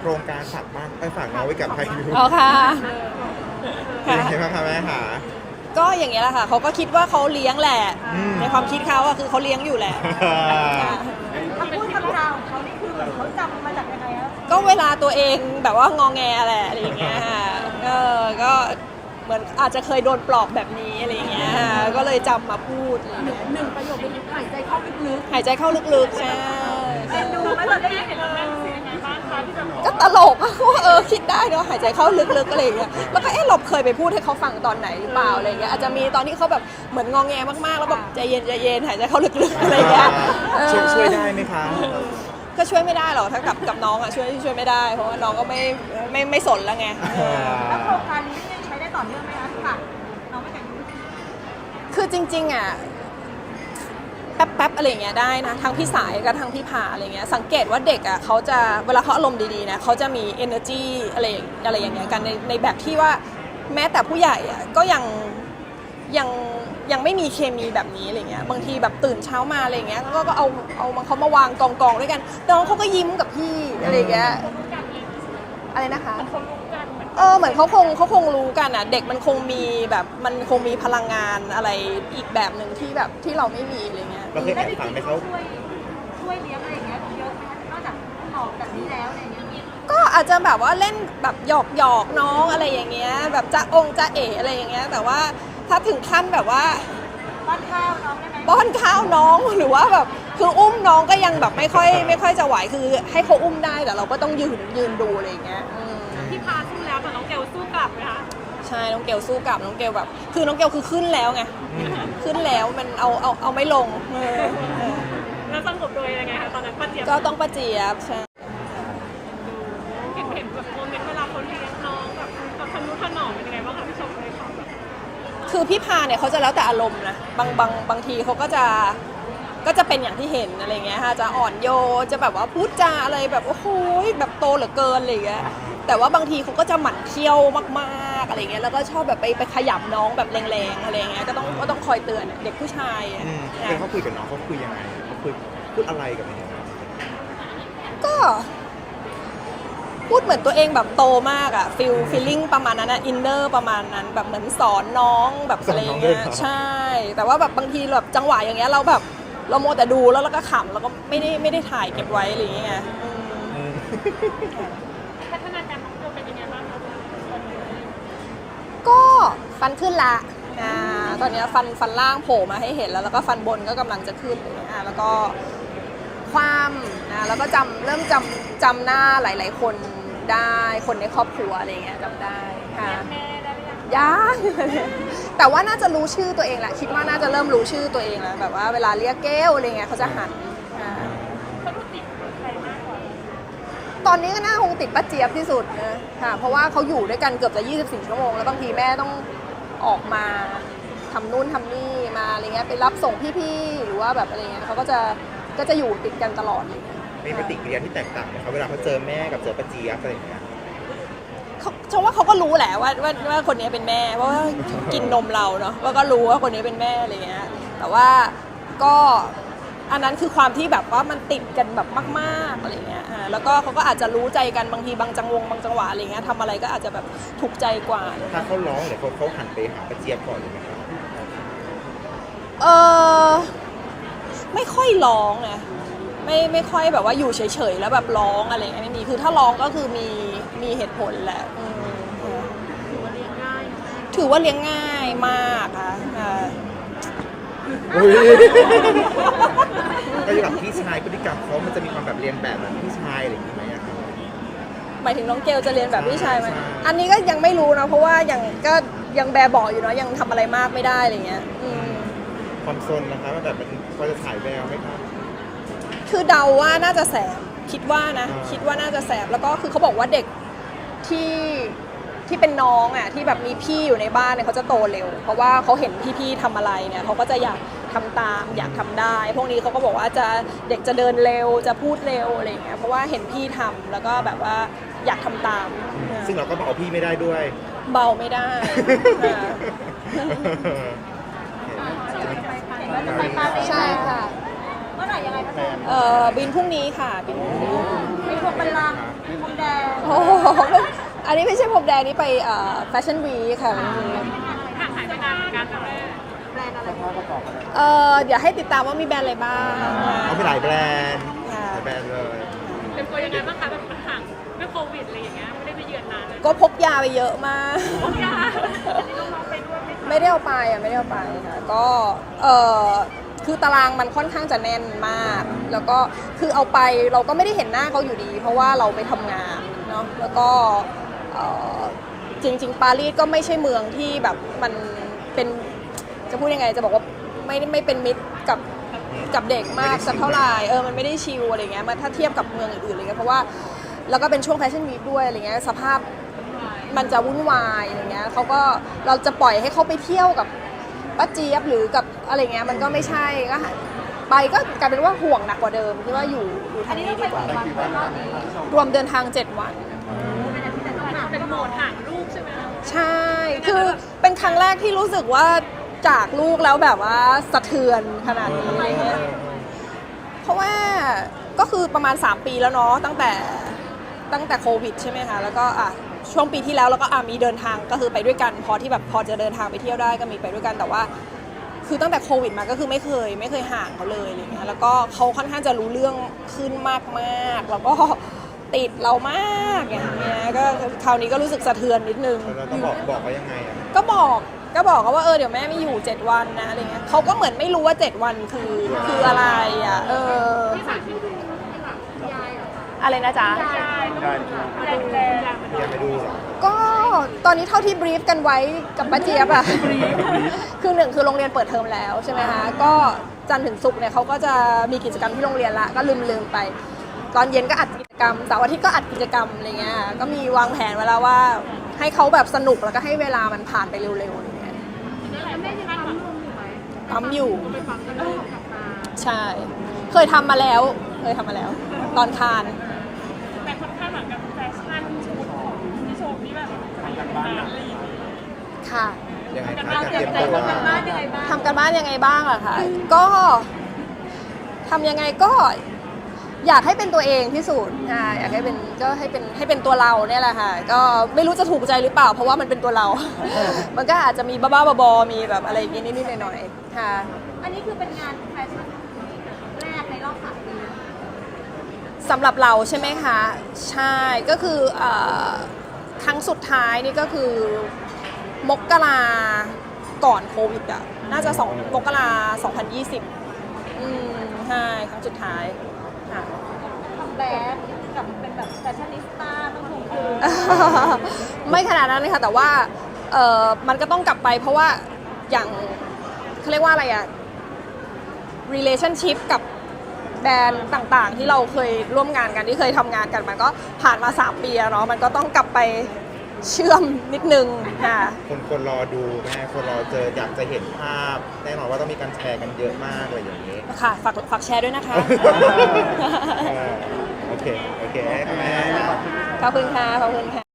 โครงการฝากบ้านไปฝากน้องไว้กับพายุอ๋อค่ะเป็นค่ะยังไงบ้างคะแม่ค่ะก็อย่างเงี้ยแหละค่ะเขาก็คิดว่าเขาเลี้ยงแหละ อืม ในความคิดเขาอะคือเขาเลี้ยงอยู่แหละค่ะคำพูดคำจาของเขานี่คือเหมือนเขาจำมาจากยังไงอะก็เวลาตัวเองแบบว่างองแงแหละอะไรอย่างเงี้ยค่ะเออก็เหมือนอาจจะเคยโดนปลอบแบบนี้อะไรอย่างเงี้ยค่ะก็เลยจำมาพูดอะไรอย่างเงี้ยหนึ่งประโยคเป็นหายใจเข้าลึกหายใจเข้าลึกๆใช่ ๆเอ็นดูไหมเราได้เห็นแม่เสีย ก็ตลกอะว่าเออคิดได้เนาะหายใจเข้าลึกๆอะไรอย่างเงี้ยแล้วก็เอ๊ะเราเคยไปพูดให้เขาฟังตอนไหนหรือเปล่าอะไรอย่างเงี้ยอาจจะมีตอนที่เขาแบบเหมือนงองแงมากๆ แล้วแบบใจเย็นใจเย็นหายใจเข้าลึกๆอะไรอย่างเงี้ยเออช่วยช่วยได้ไหมคะก็ช่วยไม่ได้หรอกถ้ากับกับน้องอะช่วยช่วยไม่ได้เพราะว่าน้องก็ไม่ไม่ไม่สนแล้วไงเออ แล้วโครงการนี้ยังใช้ได้ต่อเนื่องไหมคะค่ะน้องไม่แต่งคือจริงๆอะ แป๊บๆอะไรอย่างเงี้ยได้นะทั้งพี่สายกับทั้งพี่ผาอะไรเงี้ยสังเกตว่าเด็กอะเขาจะเวลาเขาอารมณ์ดีๆนะเขาจะมี energy อะไรอะไรอย่างเงี้ยกันในในแบบที่ว่าแม้แต่ผู้ใหญ่อะก็ยังยังยังไม่มีเคมีแบบนี้อะไรเงี้ยบางทีแบบตื่นเช้ามาอะไรเงี้ยก็ก็เอาเอามันเขามาวางกองกองๆด้วยกันน้องเขาก็ยิ้มกับพี่อะไรเงี้ยอะไรนะคะเออเหมือนเขาคงเขาคงรู้กันอะ เด็กมันคงมีแบบมันคงมีพลังงานอะไรอีกแบบหนึ่งที่แบบที่เราไม่มีอะไรเงี้ย เราเคยแอบฟังไหมเขาช่วยช่วยเลี้ยงอะไรอย่างเงี้ยเยอะไหมคะนอกจากหอกแบบนี้แล้วอะไรอย่างเงี้ยก็อาจจะแบบว่าเล่นแบบหยอกหยอกน้องอะไรอย่างเงี้ย แบบจะองจะเออะไรอย่างเงี้ย แต่ว่าถ้าถึงขั้นแบบว่าป้อนข้าวน้องได้ไหมป้อนข้าวน้องหรือว่าแบบคืออุ้มน้องก็ยังแบบไม่ค่อยไม่ค่อยจะไหวคือ ให้เขาอุ้มได้แต่เราก็ต้องยืนยืนดูอะไรอย่างเงี้ยอืมพี่พาสู้แล้วแต่น้องเกลสู้กลับไหมคะ ใช่น้องเกลสู้กลับน้องเกลแบบ คือน้องเกลคือขึ้นแล้วไงอืม ขึ้นแล้วมันเอาเอาเอาไม่ลงเออเออแล้วสงบโดยยังไงคะตอนนั้นป้าเจี๊ยบก็ต้องประเจี๊ยบใช่ เห็นเห็นแบบโมเมนต์เวลาเขาเลี้ยงน้องแบบกับทนุถนอมเป็นยังไงบ้างคะพี่ชมเลยค่ะแบบคือพี่พาเนี่ยเขาจะแล้วแต่อารมณ์นะบางบางบางทีเขาก็จะก็จะเป็นอย่างที่เห็นอะไรเงี้ยค่ะจะอ่อนโยนจะแบบว่าพูดจาอะไรแบบโอ้โหแบบโตเหลือเกินอะไรเงี้ย แต่ว่าบางทีเขาก็จะหมั่นเคี้ยวมากๆอะไรเงี้ยแล้วก็ชอบแบบไปไปขยำน้องแบบแรงๆอะไรเงี้ยก็ต้องก็ต้องคอยเตือนเด็กผู้ชายอะอืมนะเป็นเขาคุยกับน้องเขาคุยยังไงเขาคุยพูดอะไรกับน้องก็ พูดเหมือนตัวเองแบบโตมากอะฟิลฟีลลิ่งประมาณนั้นอะอินเนอร์ประมาณนั้นแบบเหมือนสอนน้องแบบอะไรอย่างเงี้ยใช่ แต่ว่าแบบบางทีแบบจังหวะอย่างเงี้ยเราแบบเราโมวแต่ดูแล้วเราก็ขำแล้วก็ไม่ได้ไม่ได้ถ่ายเก็บไว้อะไรอย่างเงี้ยอืม อืม พัฒนาการน้องเกลเป็นยังไงบ้างคะก็ฟันขึ้นละอ่าตอนเนี้ยฟันฟันล่างโผล่มาให้เห็นแล้ว แล้วก็ฟันบนก็กำลังจะขึ้นอะไรเงี้ยอ่าแล้วก็ความนะแล้วก็จำเริ่มจำจำหน้าหลาย ๆ คนได้คนในครอบครัวอะไรเงี้ยจำได้ค่ะ แม่ได้หรือยังยังแต่ว่าน่าจะรู้ชื่อตัวเองแหละ คิดว่าน่าจะเริ่มรู้ชื่อตัวเองแล้วแบบว่าเวลาเรียกเกลอะไรเงี้ยเขาจะหันอ่า เขาดูติดใครมากกว่า ต อนนี้ก็น่าคงติดป้าเจี๊ยบที่สุดนะค่ะเพราะว่าเขาอยู่ด้วยกันเกือบจะ24ชั่วโมงแล้วบางทีแม่ต้องออกมาทำนู่นทำนี่มาอะไรเงี้ยไปรับส่งพี่ๆหรือว่าแบบอะไรเงี้ยเขาก็จะก็จะอยู่ติดกันตลอดอะไรเลยมีปฏิกิริยาที่แตกต่างไหมครับเวลาเขาเจอแม่กับเจอป้าเจี๊ยบอะไรอย่างเงี้ยเขาชมว่าเขาก็รู้แหละว่าว่าว่าคนนี้เป็นแม่เพราะว่ากินนมเราเนาะว่าก็รู้ว่าคนนี้เป็นแม่อะไรเงี้ยแต่ว่าก็ อันนั้นคือความที่แบบว่ามันติดกันแบบมากๆอะไรเงี้ยอ่าแล้วก็เขาก็อาจจะรู้ใจกันบางทีบางจังหวงบางจังหวะอะไรเงี้ยทำอะไรก็อาจจะแบบถูกใจกว่า ถ้าเขาร้องหรือเขาเขาหันไปหาป้าเจี๊ยบก่อนเลยไหมครับเออไม่ค่อยร้องไงไม่ไม่ค่อยแบบว่าอยู่เฉยๆแล้วแบบร้องอะไรเงี้ยไม่มีคือถ้าร้องก็คือมีมีเหตุผลแหละอืมถือว่าเลี้ยงง่ายถือว่าเลี้ยงง่ายมากค่ะอ่า อุ้ยก็อยู่กับพี่ชายพฤติกรรมเขามันจะมีความแบบเรียนแบบแบบพี่ชายอะไรอย่างงี้ไหมอะครับ หมายถึงน้องเกลจะเรียนแบบพี่ชายไหมใช่ อันนี้ก็ยังไม่รู้นะเพราะว่ายังก็ยังแบบเบาะอยู่เนาะยังทำอะไรมากไม่ได้อะไรเงี้ยอืมความซนนะคะมันแบบมันพอจะถ่ายแววไหมครับ คือเดาว่าน่าจะแสบคิดว่านะ อ่า คิดว่าน่าจะแสบแล้วก็คือเขาบอกว่าเด็กที่ ที่เป็นน้องอะที่แบบมีพี่อยู่ในบ้านเนี่ยเขาจะโตเร็ว เพราะว่าเขาเห็นพี่ๆทำอะไรเนี่ยเขาก็จะอยากทำตามอยากทำได้ พวกนี้เขาก็บอกว่าจะเด็กจะเดินเร็วจะพูดเร็วอะไรอย่างเงี้ยเพราะว่าเห็นพี่ทำแล้วก็แบบว่าอยากทำตาม ซึ่งเราก็มาเอาพี่ไม่ได้ด้วย เบาไม่ได้อ่าเห็นว่าจะไปปารีสใช่ค่ะเมื่อไหร่ยังไงคะเอ่อบินพรุ่งนี้ค่ะบินพรุ่งนี้มีพวงบัลลังก์มีพรมแดงไม่ อันนี้ไม่ใช่ผมแดงนี่ไปแฟชั่นวีค่ะห่างหายไปนานเหมือนกันนะแม่เออเดี๋ยวให้ติดตามว่ามีแบรนด์อะไรบ้างเขามีหลายแบรนด์ค่ะหลายแบรนด์เลยเต็มตัวยังไงบ้างคะแบบห่างด้วยโควิดอะไรอย่างเงี้ยไม่ได้ไปเยือนนานเลยก็พกยาไปเยอะมากโอ้ยอะอันนี้น้องๆไปด้วยไหมคะไม่ได้เอาไปอะไม่ได้เอาไปค่ะก็เออคือตารางมันค่อนข้างจะแน่นมาก แล้วก็คือเอาไปเราก็ไม่ได้เห็นหน้าเขาอยู่ดี เพราะว่าเราไปทำงานเนาะแล้วก็ เอ่อจริง ๆ ปารีสก็ไม่ใช่เมืองที่แบบมันเป็นจะพูดยังไงจะบอกว่าไม่ไม่เป็นมิตรกับกับเด็กมากสักเท่าไหร่เออมันไม่ได้ชิลอะไรเงี้ยมันถ้าเทียบกับเมืองอื่นๆอะไรเงี้ยเพราะว่าแล้วก็เป็นช่วงแฟชั่นวีคด้วยอะไรเงี้ยสภาพมันจะวุ่นวายอะไรเงี้ยเขาก็เราจะปล่อยให้เขาไปเที่ยวกับป้าเจี๊ยบหรือกับอะไรเงี้ยมันก็ไม่ใช่ก็หาไปก็กลายเป็นว่าห่วงหนักกว่าเดิมที่ว่าอยู่อยู่ทางนี้ดีกว่ารวมเดินทาง 7 วันเป็นโหมดห่างลูก ใช่ไหมคะใช่ คือเป็นครั้งแรกที่รู้สึกว่าจากลูกแล้วแบบว่าสะเทือนขนาดนี้อะไรเงี้ยเพราะว่าก็คือประมาณ 3 ปีแล้วเนาะตั้งแต่ตั้งแต่โควิดใช่ไหมคะ แล้วก็อะช่วงปีที่แล้วแล้วก็อะมีเดินทางก็คือไปด้วยกันพอที่แบบพอจะเดินทางไปเที่ยวได้ก็มีไปด้วยกันแต่ว่า คือตั้งแต่โควิดมาก็คือไม่เคย ไม่เคยห่างเขาเลยอะไรเงี้ยแล้วก็เขาค่อนข้างจะรู้เรื่องขึ้นมากมากๆแล้วก็ ติดเรามากอย่างเงี้ยก็คราวนี้ก็รู้สึกสะเทือนนิดนึง เราต้องบอกบอกเขายังไงอะก็บอกก็บอกเขาว่าเออเดี๋ยวแม่ไม่อยู่ 7 วันนะอะไรเงี้ยเขาก็เหมือนไม่รู้ว่า 7 วันคือคืออะไรอะเอออะไรนะจ๊ะยายต้องดูแลดูแลมันยังไม่ดูเหรอ ก็ตอนนี้เท่าที่บรีฟกันไว้กับป้าเจี๊ยบอะคือหนึ่งคือโรงเรียนเปิดเทอมแล้วใช่ไหมคะก็จันทร์ถึงศุกร์เนี่ยเขาก็จะมีกิจกรรมที่โรงเรียนละก็ลืมลืมๆไป ตอนเย็นก็อัดกิจกรรมเสาร์อาทิตย์ก็อัดกิจกรรมอะไรเงี้ยก็มีวางแผนไว้แล้วว่า ให้เขาแบบสนุกแล้วก็ให้เวลามันผ่านไปเร็วๆอะไรเงี้ยแม่ยังทำนมอยู่ไหมปั๊มอยู่ไปฟังกันเลยกลับมาใช่ เคยทำมาแล้ว เคยทำมาแล้ว ตอนคานแต่ค่อนข้างเหมือนกับแฟชั่นชุดของพี่ชมนี่แบบไปอยู่นานอะไรอย่างเงี้ยค่ะยังไงกันคะบ้านจะเตเตรีรียยมมใจตัวทำกันบ้านยังไงบ้างทำกันบ้านยังไงบ้างอะคะก็ทำยังไงก็ อยากให้เป็นตัวเองที่สุดอ่าอยากให้เป็นก็ให้เป็นให้เป็นตัวเราเนี่ยแหละค่ะก็ไม่รู้จะถูกใจหรือเปล่า เพราะว่ามันเป็นตัวเรา มันก็อาจจะมีบ้าๆบอๆมีแบบอะไรอย่างงี้นิดๆหน่อยๆค่ะ อันนี้คือเป็นงานแฟชั่นแรกในรอบสามปีสำหรับเราใช่ไหมคะ ใช่ก็คือเออครั้งสุดท้ายนี่ก็คือมกราก่อนโควิดอะน่าจะสองมกรา2020 อืมใช่ครั้งสุดท้ายค่ะทำแบรนด์กับเป็นแบบแฟชั่นนิสต้าต้องถูกคือ ไม่ขนาดนั้นเลยค่ะ แต่ว่าเออมันก็ต้องกลับไป เพราะว่าอย่างเขาเรียกว่าอะไรอะ relationship กับแบรนด์ต่างๆ ที่เราเคยร่วมงานกันที่เคยทำงานกันมันก็ผ่านมา 3 ปีอะเนาะมันก็ต้องกลับไปเชื่อมนิดนึงค่ะ คนคนรอดูแม่คนรอเจออยากจะเห็นภาพแน่นอนว่าต้องมีการแชร์กันเยอะมากอะไรอย่างนี้ ค่ะ ฝากฝากแชร์ด้วยนะคะ เออ โอเค โอเคค่ะแม่ ขอบคุณค่ะ ขอบคุณค่ะ